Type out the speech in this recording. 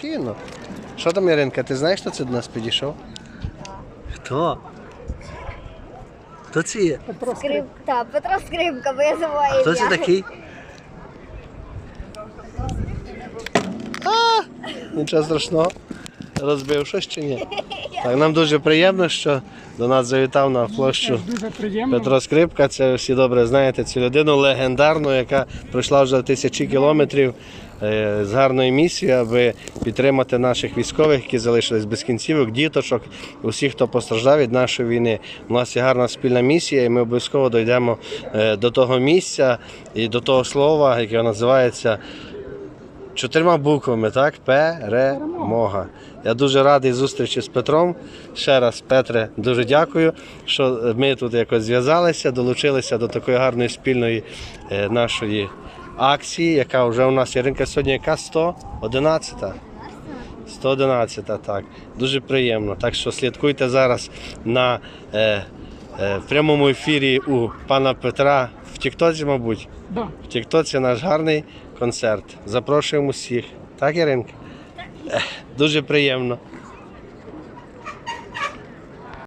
Кіно. Що там, Яринка, ти знаєш, хто це до нас підійшов? Хто? Хто це є? Скрип... Так, Петро Скрипка, бо я забуваю Хто це такий? А, нічого страшного. Розбив щось чи ні? Так, нам дуже приємно, що до нас завітав на площу Петро Скрипка. Це всі добре знаєте цю людину легендарну, яка пройшла вже тисячі кілометрів е, з гарною місією, аби підтримати наших військових, які залишились без кінцівок, діточок, усіх, хто постраждав від нашої війни. У нас є гарна спільна місія, і ми обов'язково дійдемо е, до того місця і до того слова, яке називається. Чотирма буквами, так? Перемога. Я дуже радий зустрічі з Петром. Ще раз, Петре, дуже дякую, що ми тут якось зв'язалися, долучилися до такої гарної спільної е, нашої акції, яка вже у нас Яринка сьогодні яка 111. 111, так. Дуже приємно. Так що слідкуйте зараз на е, е, прямому ефірі у пана Петра в Тіктоці, мабуть. Да. В Тіктоці наш гарний концерт. Запрошуємо всіх. Так, Яринка? Так. Дуже приємно.